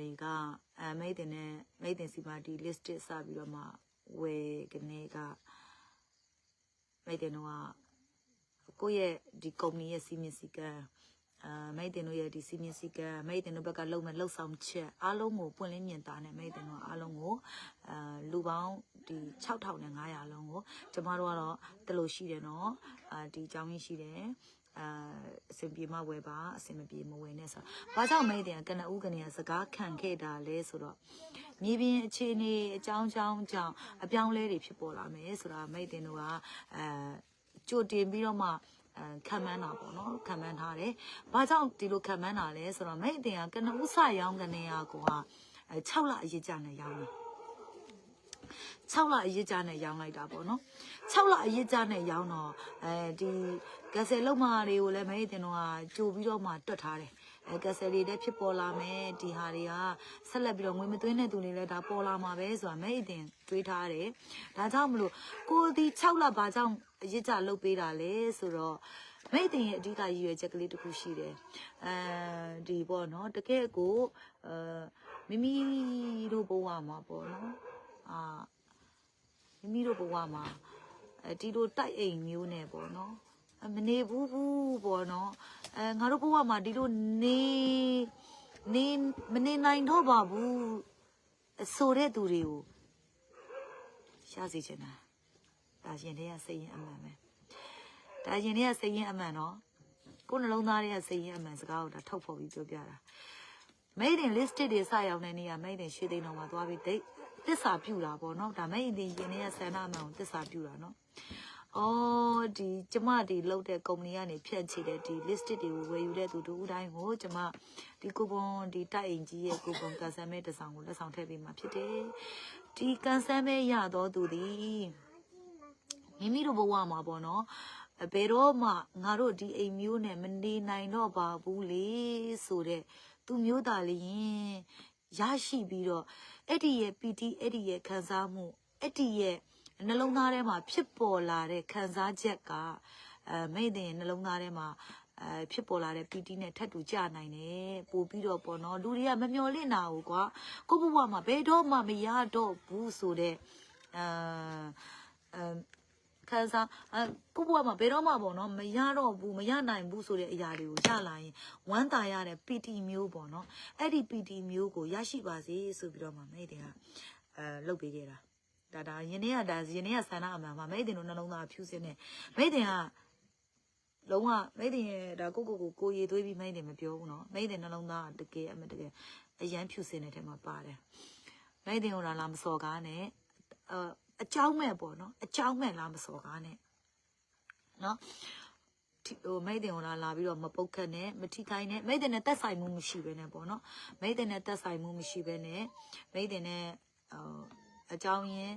တွေကအဲမိတ်တင်နဲ့မိတ်တင်စီပါဒီ list စပြီးတော့မှဝယ်ကနေကမိတ်တင်တို့ကကိုယ့်ရဲ့ဒီကုမ္ပဏီရဲ့စီမင်းစည်းကမ်းအာမိတ်တင်တို့ရဲ့ဒီစီမင်းစည်းကမ်းမိတ်တင်တို့ဘက်ကလုံမဲ့လှုပ်ဆောင်ချက်အားလုံးကိုပွင့်လင်းမြင်သာနဲ့မိတ်တင်တို့အားလုံးကိုအာလူပေါင်းဒီ6500လုံးကိုကျမတို့ကတော့တလို့ရှိတယ်နော်အာဒီအကြောင်းရင်းရှိတယ် အာအစင်ပြေမဝယ်ပါအစင်မပြေမဝယ်နဲ့ဆိုတော့ဘာကြောင့်မဲတဲ့ကနဦးကနေစကားခံခဲ့တာလဲဆိုတော့မြေပြင်အခြေအနေအကြောင်းကြောင်းကြောင့်အပြောင်းလဲတွေဖြစ်ပေါ်လာမယ်ဆိုတာမဲတင်တို့ကအဲကြိုတင်ပြီးတော့မှအဲခံမှန်းတာပေါ့နော်ခံမှန်းထားတယ်။ဘာကြောင့်ဒီလိုခံမှန်းတာလဲဆိုတော့မဲတင်ကကနဦးစရောင်းကနေရကိုဟာအဲ6လအရေးကြနဲ့ရောင်းတယ်။ 6လအရေးကြနဲ့ရောင်းလိုက်တာပေါ့နော်6လအရေးကြနဲ့ရောင်းတော့အဲဒီကက်ဆယ်လုံးမတွေကိုလည်းမဟိတင်တော့ကကြိုပြီးတော့မှတွတ်ထားတယ်အဲကက်ဆယ်တွေလည်းဖြစ်ပေါ်လာမယ်ဒီဟာတွေကဆက်လက်ပြီးတော့ငွေမသွင်းတဲ့သူတွေလည်းဒါပေါ်လာမှာပဲဆိုတာမဟိတင်တွေးထားတယ်ဒါကြောင့်မလို့ကိုဒီ6လဘာကြောင့်အရေးကြလုပ်ပေးတာလဲဆိုတော့မိတ်တင်ရဲ့အဓိကရည်ရွယ်ချက်ကလေးတစ်ခုရှိတယ်အဲဒီပေါ့နော်တကယ်ကိုအဲမိမိတို့ဘဝမှာပေါ့နော် အာမိမိတို့ဘဝမှာအဲဒီလိုတိုက်အိမ်မျိုးနဲ့ပေါ့နော်အမနေဘူးဘူးပေါ့နော်အဲငါတို့ဘဝမှာဒီလိုနေနေမနေနိုင်တော့ပါဘူးအဆိုတဲ့သူတွေကိုရှားစီချင်တာဒါရှင်တွေကစိတ်ရင်အမှန်ပဲဒါရှင်တွေကစိတ်ရင်အမှန်နော်ကိုယ်နှလုံးသားတွေကစိတ်ရင်အမှန်စကားကိုဒါထုတ်ဖော်ပြီးပြောပြတာ made in listed တွေစရောက်တဲ့နေရာ made in ရွှေသိန်းတော်မှာသွားပြီးဒိတ် တစ္ဆာပြူတာပေါ့နော်ဒါ made in ရင်ထဲကဆန္ဒအမှန်ကိုတစ္ဆာပြူတာနော်အော်ဒီကျမဒီလောက်တဲ့ကုမ္ပဏီကနေဖြန့်ချီတဲ့ဒီ listed တွေကိုဝယ်ယူတဲ့သူတို့ဦးတိုင်းကိုကျမဒီကူပွန်ဒီတိုက်အိမ်ကြီးရဲ့ကူပွန်ကန်ဆယ်မဲတစ်ဆောင်ကိုလက်ဆောင်ထည့်ပေးမှာဖြစ်တယ်ဒီကန်ဆယ်မဲရတော့သူသည်မိမိတို့ဘဝမှာပေါ့နော်အဘယ်တော့မှငါတို့ဒီအိမ်မျိုးနဲ့မနေနိုင်တော့ပါဘူးလေဆိုတဲ့သူမျိုးသားလေးရင်ရရှိပြီးတော့ အဲ့ဒီရဲ့ပီတီအဲ့ဒီရဲ့ခံစားမှုအဲ့ဒီရဲ့နှလုံးသားထဲမှာဖြစ်ပေါ်လာတဲ့ခံစားချက်ကအဲမိတ်တဲ့နှလုံးသားထဲမှာအဲဖြစ်ပေါ်လာတဲ့ပီတီနဲ့ထပ်တူကြနိုင်တယ်ပို့ပြီးတော့ပေါ့နော်လူတွေကမမျော်လင့်တာကိုကွာကိုယ့်ဘဝမှာဘယ်တော့မှမရတော့ဘူးဆိုတဲ့အဲအဲ ခံစားအဲကိုယ့်ဘဝမှာဘယ်တော့မှပေါ့နော်မရတော့ဘူးမရနိုင်ဘူးဆိုတဲ့အရာတွေကိုရလာရင်ဝမ်းသာရတဲ့ PT မျိုးပေါ့နော်အဲ့ဒီ PT မျိုးကိုရရှိပါစေဆိုပြီးတော့မှမိတ်တင်ကအဲလုပ်ပေးခဲ့တာဒါဒါယင်းနေ့ကဒါယင်းနေ့ကဆန္ဒအမှန်မှာမိတ်တင်တို့နှလုံးသားဖြူစင်းနေမိတ်တင်ကလုံးဝမိတ်တင်ရဲ့ဒါကိုကိုကိုကိုရေသွေးပြီးမိတ်တင်မပြောဘူးနော်မိတ်တင်နှလုံးသားကတကယ်အမတကယ်အရန်ဖြူစင်းတဲ့ထဲမှာပါတယ်မိတ်တင်ကိုလာလာမစော်ကားနဲ့အဲ အချောင်းမဲ့ပေါ့နော်အချောင်းမဲ့လားမစော်ကားနဲ့နော်ဟိုမိတ်တင်ဟိုလာလာပြီးတော့မပုတ်ခတ်နဲ့မထိခိုင်းနဲ့မိတ်တင်နဲ့တက်ဆိုင်မှုမရှိဘဲနဲ့ပေါ့နော်မိတ်တင်နဲ့တက်ဆိုင်မှုမရှိဘဲနဲ့မိတ်တင်နဲ့ဟိုအကြောင်းရင်း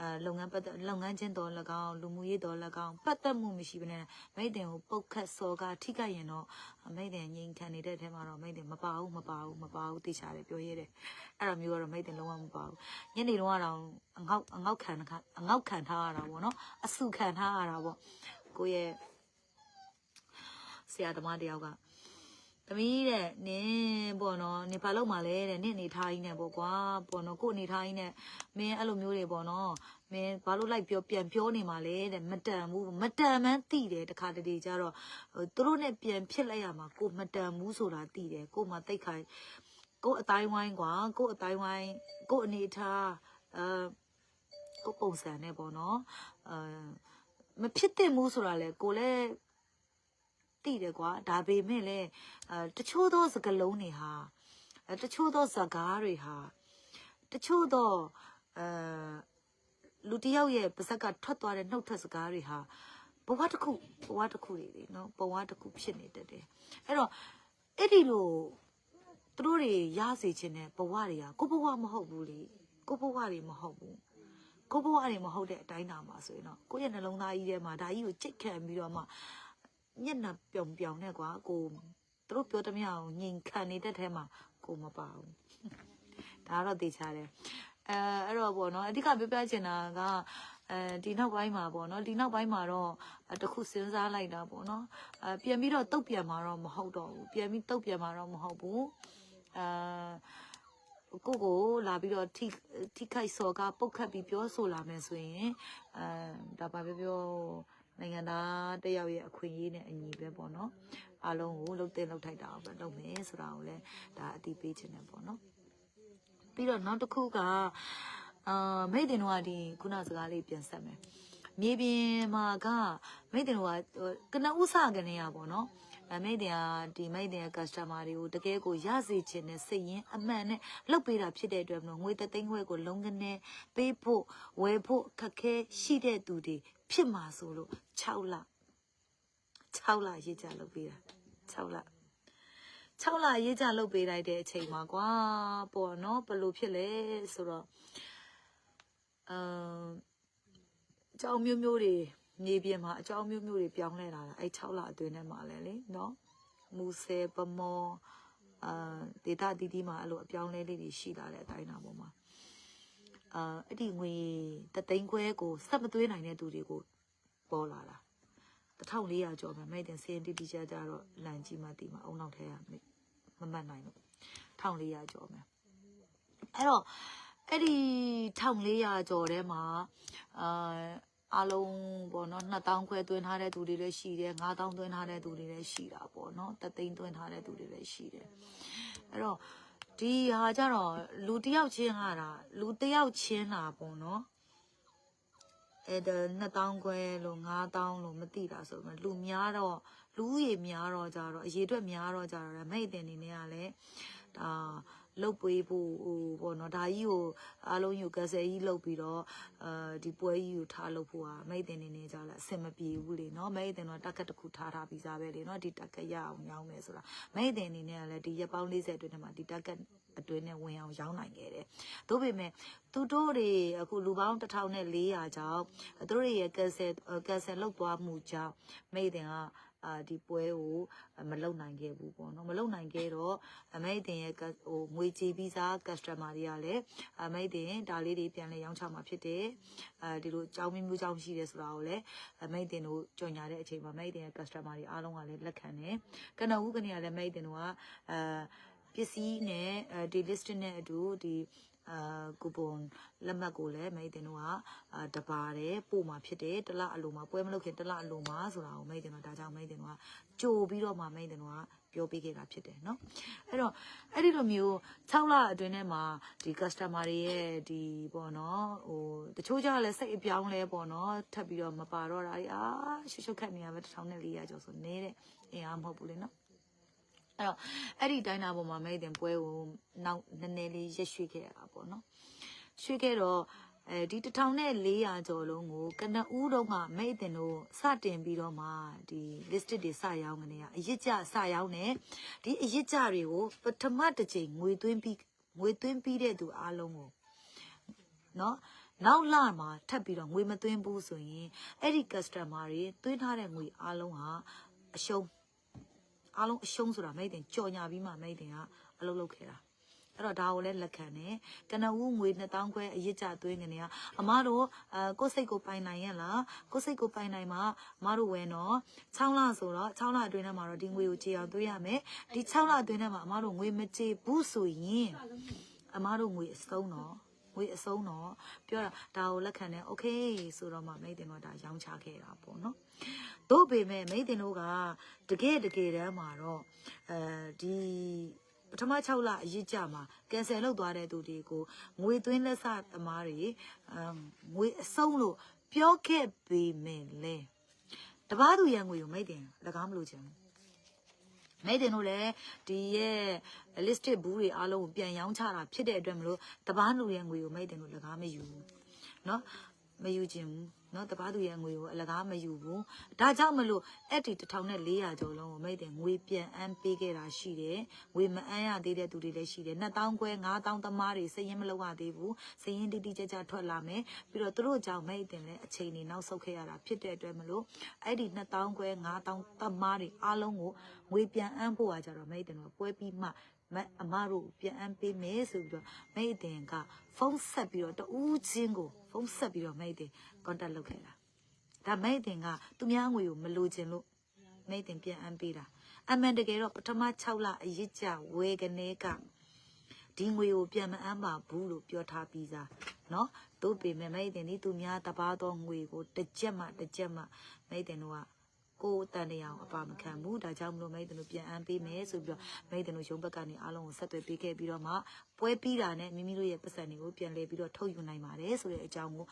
အဲလုပ်ငန်းပတ်သက်လုပ်ငန်းချင်းတော်၎င်းလူမှုရေးတော်၎င်းပတ်သက်မှုမရှိဘဲနဲ့မိတ်တင်ကိုပုတ်ခတ်စော်ကထိခိုက်ရင်တော့မိတ်တင်ငြိမ်ခံနေတဲ့အထဲမှာတော့မိတ်တင်မပါဘူးမပါဘူးမပါဘူးသိချတယ်ပြောရဲတယ်အဲ့လိုမျိုးကတော့မိတ်တင်လုံးဝမပါဘူးညနေတော့ကတော့အငေါက်အငေါက်ခံအငေါက်ခံထားရတာပေါ့နော်အဆုခံထားရတာပေါ့ကိုယ့်ရဲ့ဆရာသမားတယောက်က သမီးတဲ့နင်းပေါ့နော်နေဘာလို့မှလဲတဲ့နင့်အနေထားကြီးနဲ့ပေါ့ကွာပေါ့နော်ကို့အနေထားကြီးနဲ့မင်းအဲ့လိုမျိုးတွေပေါ့နော်မင်းဘာလို့လိုက်ပြောပြန်ပြောနေမှလဲတဲ့မတန်ဘူးမတန်မှန်းသိတယ်တခါတလေကျတော့ဟိုသူတို့နဲ့ပြန်ဖြစ်လိုက်ရမှာကိုမတန်ဘူးဆိုတာသိတယ်ကိုမှတိတ်ခိုင်ကိုအတိုင်းဝိုင်းကွာကိုအတိုင်းဝိုင်းကိုအနေထားအဲကိုပုံစံနဲ့ပေါ့နော်အဲမဖြစ်သင့်ဘူးဆိုတာလေကိုလည်း သိတယ်ကွာဒါပေမဲ့လည်းအဲတချို့သောစကားလုံးတွေဟာအဲတချို့သောစကားတွေဟာတချို့သောအဲလူတစ်ယောက်ရဲ့ပါဇက်ကထွက်သွားတဲ့နှုတ်ထွက်စကားတွေဟာဘဝတစ်ခုဘဝတစ်ခုတွေလေနော်ဘဝတစ်ခုဖြစ်နေတတ်တယ်အဲ့တော့အဲ့ဒီလိုသူတို့တွေရစေခြင်းနဲ့ဘဝတွေကကိုယ့်ဘဝမဟုတ်ဘူးလေကိုယ့်ဘဝတွေမဟုတ်ဘူးကိုဘဝတွေမဟုတ်တဲ့အတိုင်းတာမှာဆိုရင်တော့ကိုယ့်ရဲ့နှလုံးသားကြီးထဲမှာဒါကြီးကိုကြိတ်ခံပြီးတော့မှ မျက်နှာပြုံပြောင်နဲ့ကွာကိုသူတို့ပြောသမျှကိုညင်ခံနေတဲ့ထဲမှာကိုမပါဘူးဒါကတော့သိချတယ်အဲအဲ့တော့ပေါ့နော်အဓိကပြောပြချင်တာကအဲဒီနောက်ပိုင်းမှာပေါ့နော်ဒီနောက်ပိုင်းမှာတော့အဲတစ်ခုစဉ်းစားလိုက်တာပေါ့နော်အဲပြန်ပြီးတော့တုတ်ပြန်มาတော့မဟုတ်တော့ဘူးပြန်ပြီးတုတ်ပြန်มาတော့မဟုတ်ဘူးအဲ ကိုကိုလာပြီးတော့ထိထိခိုက်စော်ကပုတ်ခတ်ပြီးပြောဆိုလာမယ်ဆိုရင်အဲဒါပါပြောပြော နိုင်ငံသားတယောက်ရဲ့အခွင့်အရေးနဲ့အညီပဲပေါ့နော်အားလုံးကိုလှုပ်တဲ့လှုပ်ထိုက်တာအောင်ပဲလုပ်မယ်ဆိုတာကိုလည်းဒါအတိပေးခြင်းနဲ့ပေါ့နော်ပြီးတော့နောက်တစ်ခုကအာမိတ်တင်တို့ကဒီခုနစကားလေးပြန်ဆက်မယ်မြေပြင်မှာကမိတ်တင်တို့ကကနဥစကနေရပေါ့နော်အမိတ်တင်ကဒီမိတ်တင်ရဲ့ customer တွေကိုတကယ်ကိုရစေချင်တဲ့စိတ်ရင်းအမှန်နဲ့လှုပ်ပေးတာဖြစ်တဲ့အတွက်မလို့ငွေတသိန်းခွဲကိုလုံးကနေပေးဖို့ဝယ်ဖို့ခက်ခဲရှိတဲ့သူတွေ ဖြစ်မှာဆိုလို့6လ6လရေးကြလုပ်ပေးတာ6လ6လရေးကြလုပ်ပေးလိုက်တဲ့အချိန်မှာကွာပေါ့နော်ဘယ်လိုဖြစ်လဲဆိုတော့အမ်အကြောင်းမျိုးမျိုးတွေမြေပြင်မှာအကြောင်းမျိုးမျိုးတွေပြောင်းလဲလာတာအဲ့6လအတွင်းထဲမှာလဲလေနော်မူဆယ်ပမောအာဒေတာတီတီမှာအဲ့လိုအပြောင်းလဲလေးတွေရှိလာတဲ့အတိုင်းအတာပေါ်မှာ အာအဲ့ဒီငွေတသိန်းခွဲကိုစက်မသွေးနိုင်တဲ့သူတွေကိုပေါ်လာတာ1400ကျော်ပဲမဲ့တင်စရင်တီတီကြကြတော့လန်ကြီးမှတီမှာအုံနောက်ထဲရမမမှတ်နိုင်လို့1400ကျော်မယ်အဲ့တော့အဲ့ဒီ1400ကျော်ထဲမှာအာအလုံးပေါ့နော်2000ခွဲသွင်းထားတဲ့သူတွေလည်းရှိတယ်9000သွင်းထားတဲ့သူတွေလည်းရှိတာပေါ့နော်တသိန်းသွင်းထားတဲ့သူတွေလည်းရှိတယ်အဲ့တော့ ဒီဟာကြတော့လူတစ်ယောက်ချင်းဟာတာလူတစ်ယောက်ချင်းတာပေါ့နော်အဲ့ဒါ2000ခွဲလို့9000လို့မသိတာဆိုပေမဲ့လူများတော့လူဦးရေများတော့ကြတော့အရေးအတွက်များတော့ကြတော့မိတ်တင်နေနေရလဲဒါ လုတ်ပွေးဖို့ဟိုပေါ့နော်ဒါကြီးကိုအားလုံးယူကဆယ်ကြီးလုတ်ပြီးတော့အဲဒီပွဲကြီးကိုထားလုတ်ဖို့ဟာမိတ်တင်နေနေကြလားအဆင်မပြေဘူးလေနော်မိတ်တင်တော့တက်ကက်တစ်ခုထားထားပြီးသားပဲလေနော်ဒီတက်ကက်ရအောင်ရောင်းမယ်ဆိုတာမိတ်တင်နေနေကလည်းဒီရက်ပေါင်း40အတွင်းထဲမှာဒီတက်ကက်အတွင်းနဲ့ဝင်အောင်ရောင်းနိုင်ခဲ့တယ်။သို့ပေမဲ့သူတို့တွေအခုလူပေါင်း1400ကျောင်းသူတို့တွေရဲ့ကက်ဆယ်ကက်ဆယ်လောက်သွားမှုကြောင့်မိတ်တင်က အာဒီပွဲကိုမလုံနိုင်ခဲ့ဘူးပေါ့နော်မလုံနိုင်ခဲ့တော့အမေတင်ရဲ့ဟိုငွေကြေးပြီးသား customer တွေကလည်းအမေတင်ဒါလေးတွေပြန်လဲရောင်းချမှာဖြစ်တယ်အဲဒီလိုကြောင်းမျိုးမျိုးကြောင်းရှိတယ်ဆိုတာကိုလည်းအမေတင်တို့ကြော်ညာတဲ့အချိန်မှာအမေတင်ရဲ့ customer တွေအားလုံးကလည်းလက်ခံတယ်ကနဦးကနေကလည်းအမေတင်တို့ကအာပစ္စည်းနဲ့ဒီ list နဲ့အတူဒီ အာကူပွန်လက်မှတ်ကိုလည်းမိတ်တင်တို့ကအာတပါတယ်ပို့มาဖြစ်တယ်တလအလိုမှာပွဲမလုပ်ခင်တလအလိုမှာဆိုတာကိုမိတ်တင်တို့ဒါကြောင့်မိတ်တင်တို့ကကြိုပြီးတော့မှမိတ်တင်တို့ကပြောပေးခဲ့တာဖြစ်တယ်เนาะအဲ့တော့အဲ့ဒီလိုမျိုး6လအတွင်းထဲမှာဒီ customer တွေရဲ့ဒီပေါ့နော်ဟိုတချို့ကြလည်းစိတ်အပြောင်းလဲပေါ့နော်ထပ်ပြီးတော့မပါတော့တာအာရှုပ်ရှုပ်ခတ်နေရပဲ1400ကျော်ဆိုနေတဲ့အင်အားမဟုတ်ဘူးလေเนาะ အဲ့တော့အဲ့ဒီတိုင်းတာပေါ်မှာမိတ်တင်ပွဲကိုနောက်နည်းနည်းလေးရက်ရွှေ့ခဲ့ရတာပေါ့နော်ရွှေ့ခဲ့တော့အဲဒီ1400ကျော်လုံးကိုကနဦးတော့ကမိတ်တင်တို့စတင်ပြီးတော့မှဒီ listed တွေစရောင်းကနေရအရစ်ကြစရောင်းနေဒီအရစ်ကြတွေကိုပထမတစ်ချိန်ငွေသွင်းပြီးငွေသွင်းပြီးတဲ့သူအားလုံးကိုနော်နောက်လမှာထပ်ပြီးတော့ငွေမသွင်းဘူးဆိုရင်အဲ့ဒီ customer တွေသွင်းထားတဲ့ငွေအားလုံးဟာအရှုံး အားလုံးအရှုံးဆိုတာမိတ်တင်ကြော်ညာပြီးမှမိတ်တင်ကအလုပ်လုပ်ခဲ့တာအဲ့တော့ဒါကိုလည်းလက်ခံတယ်ကနဦးငွေ2000ခွဲအရစ်ကြသွင်းနေကအမတို့အဲကိုယ်စိတ်ကိုပိုင်နိုင်ရဲ့လားကိုယ်စိတ်ကိုပိုင်နိုင်မှာအမတို့ဝယ်နော်6လဆိုတော့6လအတွင်းထဲမှာတော့ဒီငွေကိုကြေအောင်သွင်းရမယ်ဒီ6လအတွင်းထဲမှာအမတို့ငွေမကြေဘူးဆိုရင်အမတို့ငွေအစုံတော့ ငွေအစုံတော့ပြောတာဒါကိုလက်ခံတယ်โอเคဆိုတော့မှမိတ်တင်တော့ဒါရောင်းချခဲ့တာပေါ့နော်တို့ပေမဲ့မိတ်တင်တို့ကတကယ်တကယ်တမ်းမှာတော့အဲဒီပထမ6လအရစ်ကြမှာကန်ဆယ်လုပ်သွားတဲ့သူတွေကိုငွေသွင်းလက်စသမားတွေအမ်ငွေအစုံလို့ပြောခဲ့ပေမဲ့လဲတပားသူရန်ငွေကိုမိတ်တင်၎င်းမလို့ချင် ဘူးမိတ်တင်တို့လည်းဒီရဲ့ listed ဘူးတွေအားလုံးကိုပြန်ရောင်းချတာဖြစ်တဲ့အတွက်မလို့တပားလူရဲ့ငွေကိုမိတ်တင်တို့၎င်းမယူဘူးเนาะမယူခြင်းဘူး နော်တပားသူရဲ့ငွေကိုအလကားမယူဘူးဒါကြောင့်မလို့အဲ့ဒီ1400ကျော်လုံးကိုမိတဲ့ငွေပြန်အမ်းပေးခဲ့တာရှိတယ်ငွေမအမ်းရသေးတဲ့သူတွေလည်းရှိတယ်2000ခွဲ9000သမားတွေစည်ရင်မလောက်ရသေးဘူးစည်ရင်တိတိကျကျထွက်လာမယ်ပြီးတော့သူတို့ကြောင့်မိတဲ့လည်းအချိန်နေနောက်ဆုတ်ခဲ့ရတာဖြစ်တဲ့အတွက်မလို့အဲ့ဒီ2000ခွဲ9000သမားတွေအားလုံးကိုငွေပြန်အမ်းဖို့ကကြတော့မိတဲ့တို့ပွဲပြီးမှ မအမတို့ပြန်အမ်းပေးမယ်ဆိုပြီးတော့မိတ်တင်ကဖုန်းဆက်ပြီးတော့တူးချင်းကိုဖုန်းဆက်ပြီးတော့မိတ်တင် contact လုပ်ခဲ့တာဒါမိတ်တင်ကသူများငွေကိုမလိုချင်လို့မိတ်တင်ပြန်အမ်းပေးတာအမှန်တကယ်တော့ပထမ6လအရစ်ကြဝေကနေကဒီငွေကိုပြန်မအမ်းပါဘူးလို့ပြောထားပြီးသားနော်တို့ပေမဲ့မိတ်တင်ဒီသူများတပါသောငွေကိုတစ်ကြက်မှတစ်ကြက်မှမိတ်တင်တို့က ကိုယ်တန်တရားအပါမခံဘူးဒါကြောင့်မလို့မိတ်တင်တို့ပြန်အမ်းပေးမယ်ဆိုပြီးတော့မိတ်တင်တို့ရုံးဘက်ကနေအားလုံးကိုဆက်သွယ်ပေးခဲ့ပြီးတော့မှပွဲပြီးတာနဲ့မိမိတို့ရဲ့ပတ်စံတွေကိုပြန်လဲပြီးတော့ထုတ်ယူနိုင်ပါတယ်ဆိုတဲ့အကြောင်းကို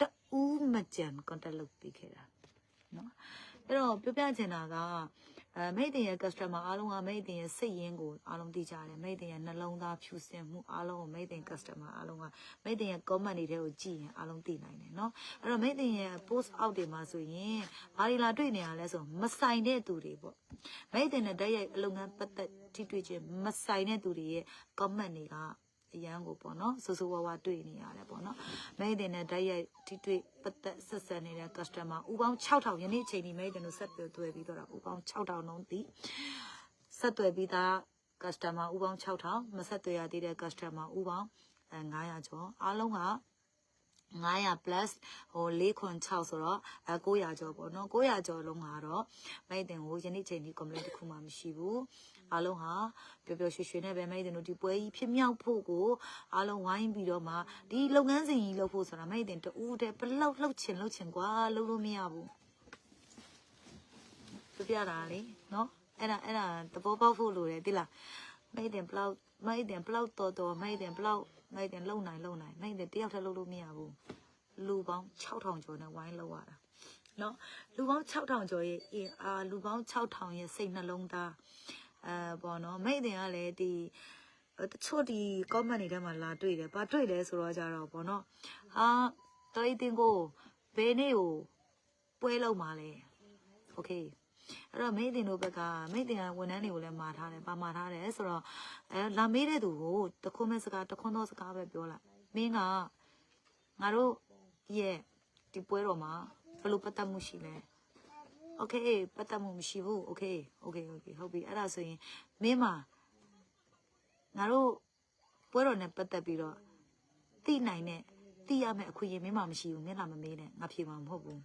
တူးမကြံ contact လုပ်ပေးခဲ့တာနော်အဲ့တော့ပြောပြချင်တာက အဲမိတ်တင်ရဲ့ customer အားလုံးကမိတ်တင်ရဲ့စိတ်ရင်းကိုအားလုံးသိကြတယ်မိတ်တင်ရဲ့နှလုံးသားဖြူစင်မှုအားလုံးကိုမိတ်တင် customer အားလုံးကမိတ်တင်ရဲ့ comment တွေထဲကိုကြည့်ရင်အားလုံးသိနိုင်တယ်เนาะအဲ့တော့မိတ်တင်ရဲ့ post out တွေမှာဆိုရင်ဘာတွေလာတွေ့နေရလဲဆိုမဆိုင်တဲ့သူတွေပေါ့မိတ်တင်နဲ့တိုက်ရိုက်အလုပ်ငန်းပတ်သက်ထိတွေ့ခြင်းမဆိုင်တဲ့သူတွေရဲ့ comment တွေက အရန်ကိုပေါ့နော်ဆူဆူဝါဝါတွေ့နေရတယ်ပေါ့နော်မိတ်တင်နဲ့တိုက်ရိုက်ထိတွေ့ပတ်သက်ဆက်ဆံနေတဲ့ customer ဥပေါင်း6000ယနေ့အချိန်ဒီမိတ်တင်တို့ဆက်ပြောတွေ့ပြီးတော့ဥပေါင်း6000လုံးတည်ဆက်သွယ်ပြီးသား customer ဥပေါင်း6000မဆက်သွယ်ရသေးတဲ့ customer ဥပေါင်းအဲ900ကျော်အားလုံးက900 plus ဟို4ခွန်6ဆိုတော့အဲ900ကျော်ပေါ့နော်900ကျော်လုံးကတော့မိတ်တင်ကိုယနေ့ချိန်ဒီ complaint တစ်ခုမှမရှိဘူး အားလုံးဟာပျော်ပျော်ရွှင်ရွှင်နဲ့ပဲမိတ်တင်တို့ဒီပွဲကြီးဖြစ်မြောက်ဖို့ကိုအားလုံးဝိုင်းပြီးတော့မှဒီလုပ်ငန်းစဉ်ကြီးလုပ်ဖို့ဆိုတာမိတ်တင်တူးတဲ့ဘလောက်လှုပ်ချင်လှုပ်ချင်ကွာလုပ်လို့မရဘူးပြပြတာလေနော်အဲ့ဒါအဲ့ဒါသဘောပေါက်ဖို့လိုတယ်တိလားမိတ်တင်ဘလောက်မိတ်တင်ဘလောက်တော်တော်မိတ်တင်ဘလောက်မိတ်တင်လုံနိုင်လုံနိုင်မိတ်တင်တယောက်တည်းလုပ်လို့မရဘူးလူပေါင်း6000ကျော်နဲ့ဝိုင်းလောက်ရတာနော်လူပေါင်း6000ကျော်ရဲ့အင်အားလူပေါင်း6000ရဲ့စိတ်နှလုံးသား အဲပေါ့နော်မိတ်တင်ကလည်းဒီတချို့ဒီ comment တွေထဲမှာလာတွေ့တယ်။ဘာတွေ့လဲဆိုတော့ကြတော့ပေါ့နော်။ဟာတရိတ်တင်ကိုဘယ်နေ့ကိုပွဲလုံးมาလဲ။ Okay အဲ့တော့မိတ်တင်တို့ဘက်ကမိတ်တင်ကဝန်ထမ်းတွေကိုလည်းမာထားတယ်။ပါမာထားတယ်ဆိုတော့အဲလာမေးတဲ့သူကိုတခွန်းမဲ့စကားတခွန်းသောစကားပဲပြောလိုက်။မင်းကငါတို့ရဲ့ဒီပွဲတော်မှာဘယ်လိုပတ်သက်မှုရှိလဲ။ Okay ပတ်သက်မှုမရှိဘူး Okay Okay Okay ဟုတ်ပြီအဲ့ဒါဆိုရင်မင်းမငါတို့ပွဲတော်နဲ့ပတ်သက်ပြီးတော့သိနိုင်တဲ့သိရမယ့်အခွင့်အရေးမင်းမမရှိဘူးမျက်နှာမမေးနဲ့ငါဖြေမှာမဟုတ်ဘူး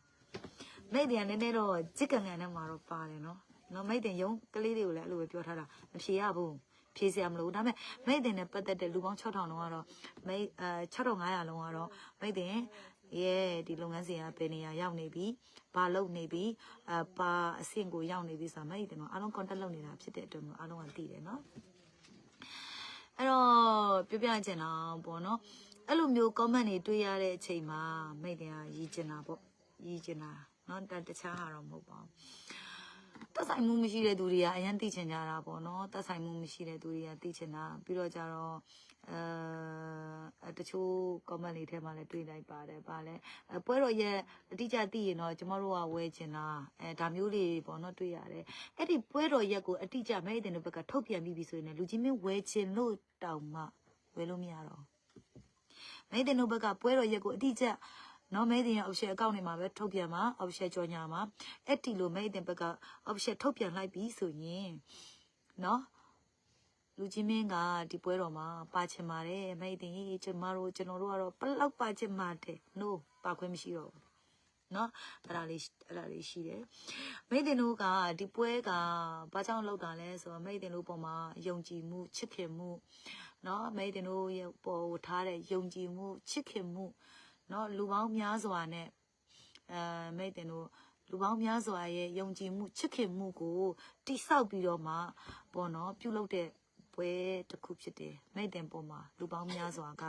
မိတ်တယ်ကနည်းနည်းတော့ကြစ်ကန်ကန်နဲ့မှာတော့ပါတယ်နော်နော်မိတ်တယ်ရုံးကလေးတွေကိုလည်းအဲ့လိုပဲပြောထားတာမဖြေရဘူးဖြေစရာမလိုဘူးဒါပေမဲ့မိတ်တင်နဲ့ပတ်သက်တဲ့လူပေါင်း6000လုံးကတော့မိတ်အဲ6500လုံးကတော့မိတ်တင် ရဲဒီလုပ်ငန်းစဉ်ကဘယ်နေရာရောက်နေပြီဘာလုပ်နေပြီအဘာအဆင့်ကိုရောက်နေပြီဆိုတာမှတ်ရတယ်နော်အားလုံး contact လုပ်နေတာဖြစ်တဲ့အတွက်မျိုးအားလုံးကသိတယ်နော်အဲ့တော့ပြောပြချင်တာပေါ့နော်အဲ့လိုမျိုး comment တွေတွေ့ရတဲ့အချိန်မှာမိတ်တရားရည်ချင်တာပေါ့ရည်ချင်တာနော်တခြားဟာတော့မဟုတ်ပါဘူး တက်ဆိုင်မှုမရှိတဲ့သူတွေကအရင်သိချင်ကြတာပေါ့နော်တက်ဆိုင်မှုမရှိတဲ့သူတွေကသိချင်တာပြီးတော့ကြတော့အဲတချို့ comment တွေထဲမှာလည်းတွေ့လိုက်ပါတယ်ပါလဲအပွဲတော်ရဲ့အတိအကျသိရင်တော့ကျမတို့ကဝဲချင်တာအဲဒါမျိုးတွေပေါ့နော်တွေ့ရတယ်အဲ့ဒီပွဲတော်ရက်ကိုအတိအကျမဲတဲ့ဘက်ကထုတ်ပြန်ပြီးပြီဆိုရင်လည်းလူချင်းမင်းဝဲချင်လို့တောင်မှဝဲလို့မရတော့မဲတဲ့ဘက်ကပွဲတော်ရက်ကိုအတိအကျ နော်မဲတင်ရဲ့ official account တွေမှာပဲထုတ်ပြန်မှာ official ကြော်ညာမှာအဲ့ဒီလိုမဲတင်ဘက်က official ထုတ်ပြန်လိုက်ပြီဆိုရင်နော်လူချင်းမင်းကဒီပွဲတော်မှာပါချင်ပါတယ်မဲတင်ကျမတို့ကျွန်တော်တို့ကတော့ဘလောက်ပါချင်ပါတယ် no ပါခွင့်မရှိတော့ဘူးနော်အဲ့ဒါလေးအဲ့ဒါလေးရှိတယ်မိတ်တင်တို့ကဒီပွဲကဘာကြောင့်လောက်တာလဲဆိုတော့မိတ်တင်တို့ပေါ်မှာယုံကြည်မှုချစ်ခင်မှုနော်မိတ်တင်တို့ရဲ့ပေါ်ထားတဲ့ယုံကြည်မှုချစ်ခင်မှု เนาะလူပေါင်းများစွာနဲ့အဲမိတ်တင်တို့လူပေါင်းများစွာရဲ့ယုံကြည်မှုချစ်ခင်မှုကိုတိဆောက်ပြီးတော့မှပေါ့နော်ပြုလုပ်တဲ့ပွဲတစ်ခုဖြစ်တယ်မိတ်တင်ပေါ်မှာလူပေါင်းများစွာက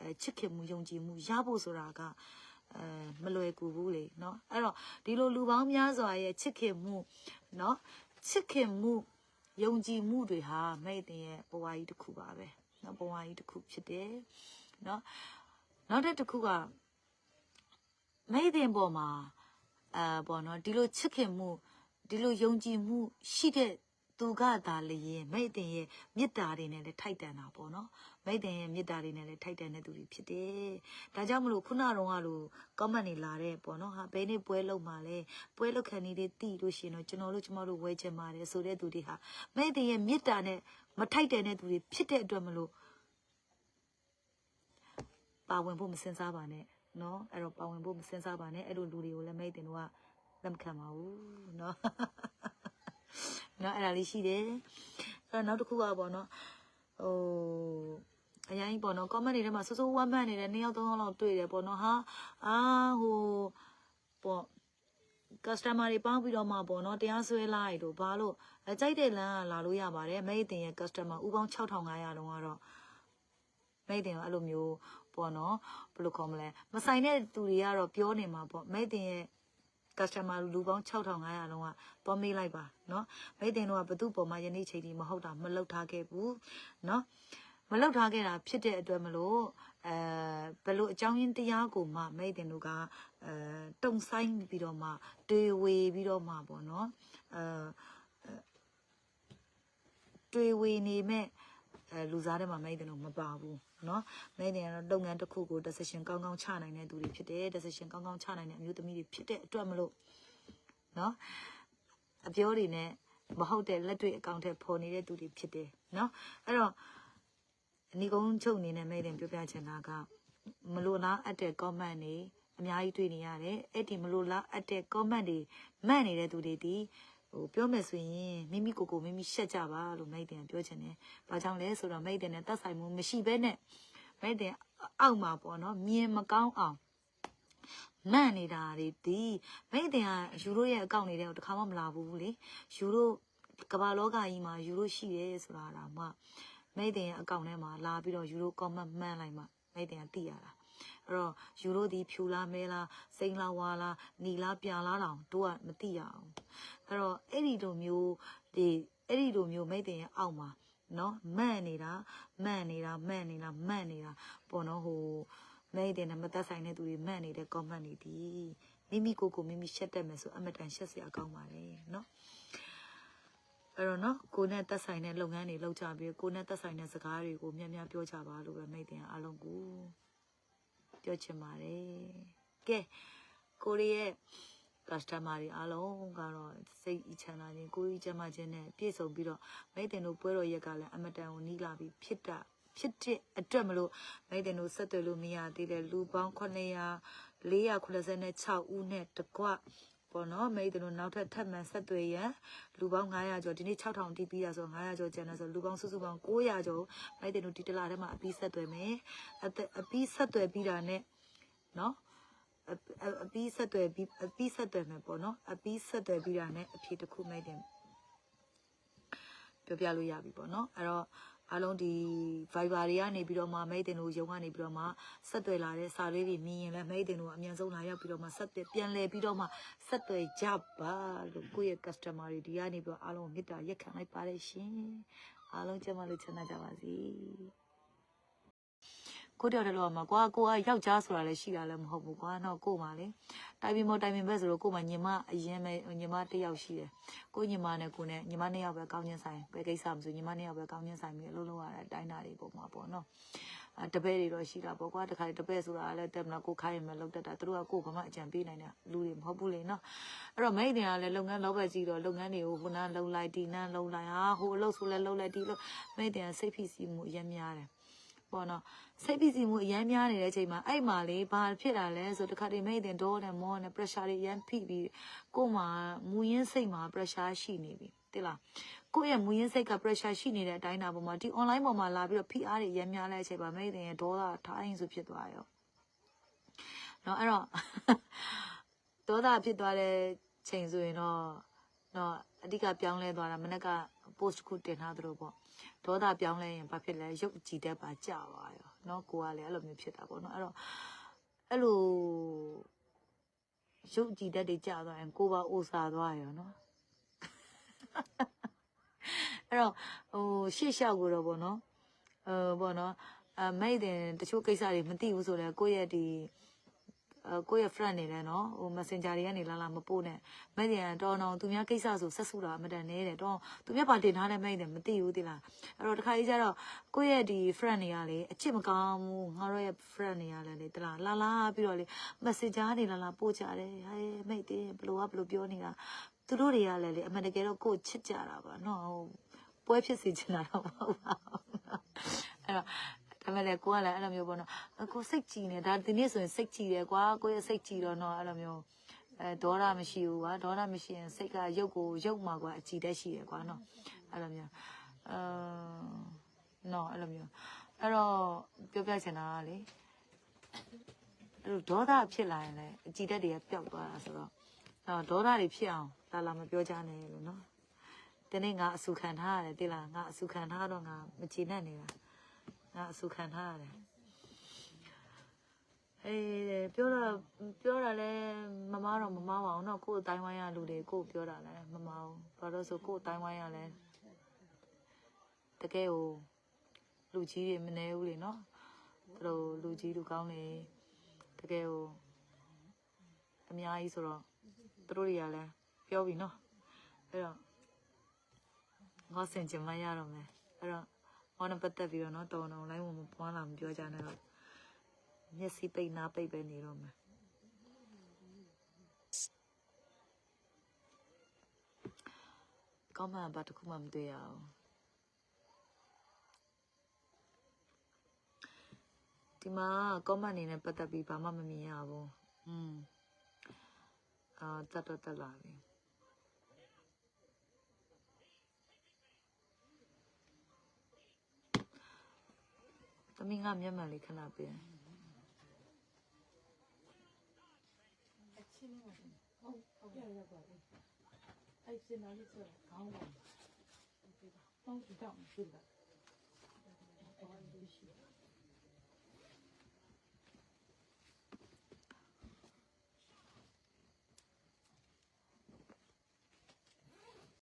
အဲချစ်ခင်မှုယုံကြည်မှုရဖို့ဆိုတာကအဲမလွယ်ကူဘူးလေเนาะအဲ့တော့ဒီလိုလူပေါင်းများစွာရဲ့ချစ်ခင်မှုเนาะချစ်ခင်မှုယုံကြည်မှုတွေဟာမိတ်တင်ရဲ့ဘဝကြီးတစ်ခုပါပဲเนาะဘဝကြီးတစ်ခုဖြစ်တယ်เนาะနောက်တစ်ခုက မိတ်တင်ပေါ်မှာအာပေါ့နော်ဒီလိုချစ်ခင်မှုဒီလိုယုံကြည်မှုရှိတဲ့သူကသာလျင်မိတ်တင်ရဲ့မေတ္တာတွေနဲ့လည်းထိုက်တန်တာပေါ့နော်မိတ်တင်ရဲ့မေတ္တာတွေနဲ့လည်းထိုက်တန်တဲ့သူတွေဖြစ်တယ်ဒါကြောင့်မလို့ခုနကတော့ကလို comment တွေလာတဲ့ပေါ့နော်ဟာဘယ်နေ့ပွဲလုပ်မှာလဲပွဲလုပ်ခံနေတွေတည်လို့ရှိရင်တော့ကျွန်တော်တို့ကျမတို့ဝဲချင်ပါတယ်ဆိုတဲ့သူတွေဟာမိတ်တင်ရဲ့မေတ္တာနဲ့မထိုက်တန်တဲ့သူတွေဖြစ်တဲ့အတွက်မလို့ပါဝင်ဖို့မစင်စားပါနဲ့ နော်အဲ့တော့ပါဝင်ဖို့မစင်စားပါနဲ့အဲ့လိုလူတွေကိုလည်းမိတ်တင်တို့ကလက်မခံပါဘူးနော်နော်အဲ့ဒါလေးရှိတယ်အဲ့တော့နောက်တစ်ခုကပေါ့နော်ဟိုအရင်ကြီးပေါ့နော် comment တွေထဲမှာစိုးစိုးဝမ်းမှန်နေတဲ့နှစ်ယောက်သုံးယောက်လောက်တွေ့တယ်ပေါ့နော်ဟာအာဟိုပေါ့ customer တွေပေါင်းပြီးတော့မှပေါ့နော်တရားစွဲလိုက်လို့ဘာလို့အကြိုက်တဲ့လမ်းကလာလို့ရပါတယ်မိတ်တင်ရဲ့ customer ဥပေါင်း6500လုံးကတော့မိတ်တင်ကအဲ့လိုမျိုး ပေါ့နော်ဘယ်လိုခေါ်မလဲမဆိုင်တဲ့သူတွေကတော့ပြောနေမှာပေါ့မိတ်တင်ရဲ့ customer လူပေါင်း6500လုံးကသွားမေးလိုက်ပါเนาะမိတ်တင်တို့ကဘသူ့ပေါ်မှာယနေ့ချိန်ဒီမဟုတ်တာမလောက်ထားခဲ့ဘူးเนาะမလောက်ထားခဲ့တာဖြစ်တဲ့အတွက်မလို့အဲဘယ်လိုအကြောင်းရင်းတရားကိုမှမိတ်တင်တို့ကအဲတုံဆိုင်ပြီးတော့မှတွေဝေပြီးတော့မှပေါ့เนาะအဲတွေဝေနေမဲ့ အဲလူစားထဲမှာမိတ်တင်တို့မပါဘူးเนาะမိတ်တင်ကတော့လုပ်ငန်းတစ်ခုကို decision ကောင်းကောင်းချနိုင်တဲ့သူတွေဖြစ်တယ် decision ကောင်းကောင်းချနိုင်တဲ့အမျိုးသမီးတွေဖြစ်တဲ့အတွက်မလို့ เนาะအပြောတွေနဲ့မဟုတ်တဲ့လက်တွေ့အကောင့်ထဲပေါ်နေတဲ့သူတွေဖြစ်တယ်เนาะအဲ့တော့အနီကုန်းချုပ်အနေနဲ့မိတ်တင်ပြောပြချင်တာကမလို့လားအပ်တဲ့ comment တွေအများကြီးတွေ့နေရတယ်အဲ့ဒီမလို့လားအပ်တဲ့ comment တွေမှတ်နေတဲ့သူတွေဒီ ဟိုပြောမယ်ဆိုရင်မိမိကိုယ်ကိုမိမိရှက်ကြပါလို့မိတ်တင်ပြောချင်တယ်။ဘာကြောင့်လဲဆိုတော့မိတ်တင်နဲ့တက်ဆိုင်မှုမရှိဘဲနဲ့မိတ်တင်အောက်မှာပေါ့နော်မြင်မကောင်းအောင်မှန်နေတာတွေဒီမိတ်တင်ကယူရိုရဲ့အကောင့်တွေတဲ့တခါမှမလာဘူးလေယူရိုကမ္ဘာလောကကြီးမှာယူရိုရှိတယ်ဆိုတာတော့မှမိတ်တင်ရဲ့အကောင့်ထဲမှာလာပြီးတော့ယူရို comment မှန်လိုက်မှမိတ်တင်ကသိရတာ အဲ့တော့ယူလို့ဒီဖြူလားမဲလားစိမ့်လားဝါလားနီလားပြာလားတောင်တို့ကမသိရအောင်အဲ့တော့အဲ့ဒီလိုမျိုးဒီအဲ့ဒီလိုမျိုးမိတ်တင်ရဲ့အောက်မှာနော်မန့်နေတာမန့်နေတာမန့်နေတာမန့်နေတာပေါ့နော်ဟိုမိတ်တင်နဲ့မသက်ဆိုင်တဲ့သူတွေမန့်နေတဲ့ comment တွေဒီမိမိကိုယ်ကိုမိမိရှက်တတ်မယ်ဆိုအမတန်ရှက်စရာကောင်းပါတယ်နော်အဲ့တော့နော်ကိုနဲ့သက်ဆိုင်တဲ့လုပ်ငန်းတွေလုပ်ကြပြီးကိုနဲ့သက်ဆိုင်တဲ့စကားတွေကိုများများပြောကြပါလို့ပဲမိတ်တင်အားလုံးကို ပြောချင်ပါတယ်ကဲကိုရီးရဲ့ customer တွေအားလုံးကတော့စိတ်အချမ်းသာခြင်းကိုယ်ကြီးချမ်းသာခြင်းနဲ့ပြည့်စုံပြီးတော့မိတ်တင်တို့ပွဲတော်ရက်ကလည်းအမတန်ကိုနီးလာပြီးဖြစ်တာဖြစ်တဲ့အတွက်မလို့မိတ်တင်တို့ဆက်သွယ်လို့မရသေးတဲ့လူပေါင်း900 486ဦးနဲ့တကွ ပေါ့နော်မိတ်တင်တို့နောက်ထပ်ထပ်မံဆက်သွယ်ရန်လူပေါင်း900ကျော်ဒီနေ့6000တီးပြီးတာဆို900ကျော်ကျန်တယ်ဆိုလူပေါင်းစုစုပေါင်း900ကျော်မိတ်တင်တို့ဒီတလားထဲမှာအပြီးဆက်သွယ်မယ်အသက်အပြီးဆက်သွယ်ပြီးတာနဲ့နော်အအအပြီးဆက်သွယ်ပြီးအပြီးဆက်သွယ်မယ်ပေါ့နော်အပြီးဆက်သွယ်ပြီးတာ ਨੇ အဖြေတစ်ခုမိတ်တယ်ပြောပြလို့ရပြီပေါ့နော်အဲ့တော့ အားလုံးဒီ Viber တွေကနေပြီးတော့မှမိတ်တင်တို့ရုံကနေပြီးတော့မှဆက်သွယ်လာတဲ့စာလေးတွေမြင်ရင်လည်းမိတ်တင်တို့အမြန်ဆုံးလာရောက်ပြီးတော့မှဆက်သွယ်ပြန်လဲပြီးတော့မှဆက်သွယ်ကြပါလို့ကိုယ့်ရဲ့ customer တွေဒီကနေပြီးတော့အားလုံးကိုမေတ္တာရက်ခံလိုက်ပါတယ်ရှင်အားလုံးကျမလို့ချမ်းသာကြပါစေ ကိုတယောက်တည်းလို့မှာကွာကိုကယောက်ျားဆိုတာလည်းရှိတာလည်းမဟုတ်ဘူးကွာတော့ကို့မှာလေတိုင်ပင်မတိုင်ပင်ပဲဆိုတော့ကို့မှာညီမအရင်ပဲညီမတစ်ယောက်ရှိတယ်ကိုညီမနဲ့ကိုနဲ့ညီမနှစ်ယောက်ပဲကောင်းချင်းဆိုင်ပဲကိစ္စမဆိုညီမနှစ်ယောက်ပဲကောင်းချင်းဆိုင်ပြီးအလုပ်လုပ်ရတဲ့အတိုင်းတာတွေပုံမှာပေါ့နော်အဲတပည့်တွေတော့ရှိတာပေါ့ကွာတခါတပည့်ဆိုတာလည်းတက်မလားကိုခိုင်းရင်မလုပ်တတ်တာသူတို့ကကို့ဘာမှအကြံပေးနိုင်တာလူတွေမဟုတ်ဘူးလေနော်အဲ့တော့မိတ်တွေကလည်းလုပ်ငန်းလောဘကြီးတော့လုပ်ငန်းတွေကိုခုနလှုပ်လိုက်ဒီနန်းလှုပ်လိုက်ဟာဟိုအလုပ်ဆိုလည်းလှုပ်လိုက်ဒီလှုပ်မိတ်တွေကစိတ်ဖိစီးမှုအများများတယ် ပေါ့နော်စိတ်ဖိစီးမှုအများများနေတဲ့အချိန်မှာအဲ့မှာလေဘာဖြစ်တာလဲဆိုတခါတည်းမိတ်တင်တော့နဲ့မောနဲ့ pressure တွေရမ်းဖိပြီးကို့မှာမူရင်းစိတ်မှာ pressure ရှိနေပြီတိလားကိုယ့်ရဲ့မူရင်းစိတ်က pressure ရှိနေတဲ့အတိုင်းတာပေါ်မှာဒီ online ပေါ်မှာလာပြီးတော့ဖိအားတွေရမ်းများတဲ့အချိန်မှာမိတ်တင်ရဲ့ဒေါသထိုင်းဆိုဖြစ်သွားရောနော်အဲ့တော့ဒေါသဖြစ်သွားတဲ့ချိန်ဆိုရင်တော့တော့အဓိကပြောင်းလဲသွားတာမနေ့က post ခုတင်ထားသလိုပေါ့ ဒေါသပြောင်းလဲရင်ဘာဖြစ်လဲရုပ်ကြည်တတ်ပါကြာသွားရောเนาะကိုကလည်းအဲ့လိုမျိုးဖြစ်တာပေါ့เนาะအဲ့တော့အဲ့လိုရုပ်ကြည်တတ်တွေကြာသွားရင်ကိုပါအိုစာသွားရောเนาะအဲ့တော့ဟိုရှေ့လျှောက်ကိုတော့ပေါ့เนาะဟိုပေါ့เนาะအမိတ်တင်တချို့ကိစ္စတွေမသိဘူးဆိုတော့ကိုယ့်ရဲ့ဒီ အဲ ကိုယ့်ရဲ့ friend နေလဲနော်ဟို messenger တွေကနေလာလာမပို့နဲ့မဲ့တယ်တော်တော်သူများကိစ္စဆိုဆက်စုတာအမတန်နေတယ်တော့သူများပါတင်ထားတဲ့မဲ့တယ်မသိဘူးတိလားအဲ့တော့တခါကြီးကျတော့ကိုယ့်ရဲ့ဒီ friend တွေကလေအချစ်မကောင်းဘူးငါတို့ရဲ့ friend တွေကလည်းလေတလားလာလာပြီးတော့လေ messenger တွေလာလာပို့ကြတယ်ဟဲ့မိတ်တယ်ဘလို့ကဘလို့ပြောနေတာသူတို့တွေကလည်းလေအမှန်တကယ်တော့ကိုယ်ချစ်ကြတာပါနော်ဟိုပွဲဖြစ်စီချင်တာတော့မဟုတ်ပါဘူးအဲ့တော့ ဒါပေမဲ့လည်းကိုကလည်းအဲ့လိုမျိုးပေါ့နော်အကိုစိတ်ကြည်နေဒါဒီနေ့ဆိုရင်စိတ်ကြည်တယ်ကွာကိုရဲ့စိတ်ကြည်တော့နော်အဲ့လိုမျိုးအဲဒေါသမရှိဘူးကွာဒေါသမရှိရင်စိတ်ကရုပ်ကိုရုပ်မှာကွာအကြည်တက်ရှိတယ်ကွာနော်အဲ့လိုမျိုးအာနော်အဲ့လိုမျိုးအဲ့တော့ပြောပြချင်တာကလေအဲ့လိုဒေါသဖြစ်လာရင်လည်းအကြည်တက်တွေကပျောက်သွားတာဆိုတော့အဲ့တော့ဒေါသတွေဖြစ်အောင်လာလာမပြောကြနဲ့လို့နော်ဒီနေ့ငါအဆူခံထားရတယ်တိလားငါအဆူခံထားတော့ငါမကြည်နဲ့နေတာ ငါအဆူခံထားရတယ်အေးပြောတာပြောတာလဲမမတော့မမပါအောင်တော့ကို့အတိုင်းဝိုင်းရလူတွေကို့ပြောတာလဲမမအောင်ဘာလို့ဆိုကို့အတိုင်းဝိုင်းရလဲတကယ်ကိုလူကြီးတွေမနေဘူးလေနော်သူတို့လူကြီးလူကောင်းတွေတကယ်ကိုအများကြီးဆိုတော့သူတို့တွေကလည်းပြောပြီနော်အဲ့တော့ငေါ့ဆင်ချင်မရတော့မယ်အဲ့တော့ ဟောနပတ်သက်ပြီးတော့နော်တော်တော်လိုင်းဝင်မပွားလာမပြောကြနဲ့တော့မျက်စိပိတ်နာပိတ်ပဲနေတော့မှာကောင်းမှဘာတစ်ခုမှမတွေ့ရအောင်ဒီမှာကောမန့်အနေနဲ့ပတ်သက်ပြီးဘာမှမမြင်ရဘူး။อืมအာတတ်တော့တက်လာပြီ။ သမီးကမျက်မှန်လေးခဏပြင်အချင်းနဲ့ဟုတ်ဟုတ်ရရပါဘူးအဲ့စင်နာလေးဆိုခေါင်းပါဟုတ်ပြီတော့ဒီတော့ပြတာ